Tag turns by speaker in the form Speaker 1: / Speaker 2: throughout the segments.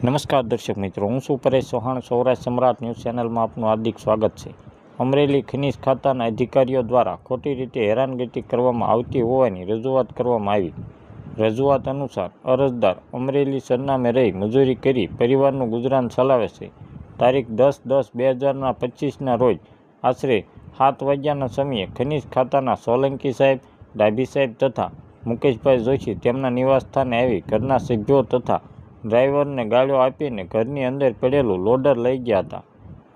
Speaker 1: નમસ્કાર દર્શક મિત્રો, હું છું પરેશ ચૌહાણ. સૌરાષ્ટ્ર સમ્રાટ ન્યૂઝ ચેનલમાં આપનું હાર્દિક સ્વાગત છે. અમરેલી ખનીજ ખાતાના અધિકારીઓ દ્વારા ખોટી રીતે હેરાનગતિ કરવામાં આવતી હોવાની રજૂઆત કરવામાં આવી. રજૂઆત અનુસાર અરજદાર અમરેલી સરનામે રહી મજૂરી કરી પરિવારનું ગુજરાન ચલાવે છે. તારીખ દસ દસ બે હજારના પચીસના રોજ આશરે સાત વાગ્યાના સમયે ખનીજ ખાતાના સોલંકી સાહેબ, ડાભી સાહેબ તથા મુકેશભાઈ જોશી તેમના નિવાસસ્થાને આવી ઘરના સભ્યો તથા ડ્રાઈવરને ગાળો આપીને ઘરની અંદર પડેલું લોડર લઈ ગયા હતા.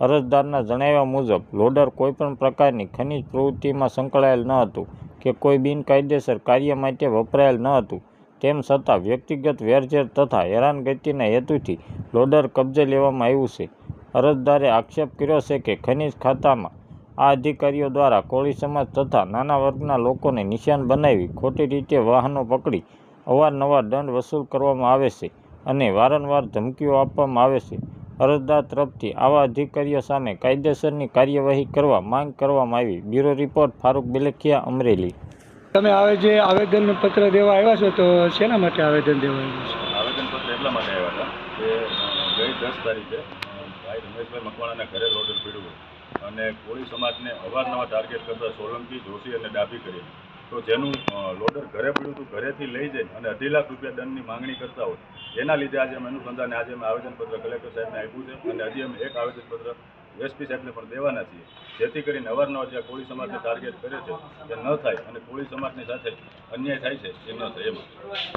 Speaker 1: અરજદારના જણાવ્યા મુજબ, લોડર કોઈપણ પ્રકારની ખનિજ પ્રવૃત્તિમાં સંકળાયેલ ન હતું કે કોઈ બિનકાયદેસર કાર્ય માટે વપરાયેલ ન હતું. તેમ છતાં, વ્યક્તિગત વેરઝેર તથા હેરાનગતિના હેતુથી લોડર કબજે લેવામાં આવ્યું છે. અરજદારે આક્ષેપ કર્યો છે કે ખનિજ ખાતામાં આ અધિકારીઓ દ્વારા કોળી સમાજ તથા નાના વર્ગના લોકોને નિશાન બનાવી ખોટી રીતે વાહનો પકડી અવારનવાર દંડ વસૂલ કરવામાં આવે છે. અને વારંવાર ધમકીઓ આપવામાં આવે છે. અરજદાર તરફથી આવા અધિકારીઓ સામે કાયદેસરની કાર્યવાહી કરવા માંગ કરવામાં આવી. Bureau report Farooq Bilkhiya Amreli.
Speaker 2: તમે આવે જે આવેદન પત્ર દેવા આવ્યા છો તો શેના માટે આવેદન દેવા આવ્યા છો?
Speaker 3: આવેદનપત્ર એટલા માટે આવ્યા હતા કે ગઈ દસ તારીખે ભાઈ રમેશભાઈ મકવાણાના ઘરે લોડર પીડ્યું. અને કોળી સમાજને અવારનવાર ટાર્ગેટ કરતા સોલંકી જોશી અને ડાબી કરી. તો જેનું લોડર ઘરે પડ્યું હતું, ઘરેથી લઈ જઈને અને અઢી લાખ રૂપિયા દંડની માંગણી કરતા હોય, એના લીધે આજે અમે અનુસંધાને આજે અમે આવેદનપત્ર કલેક્ટર સાહેબને આપ્યું છે અને હજી અમે એક આવેદનપત્ર એસપી સાહેબને પણ દેવાના છીએ. જેથી કરીને અવારનવાર જે કોળી સમાજને ટાર્ગેટ કરે છે તે ન થાય અને કોળી સમાજની સાથે અન્યાય થાય છે, એ ન થાય એમાં.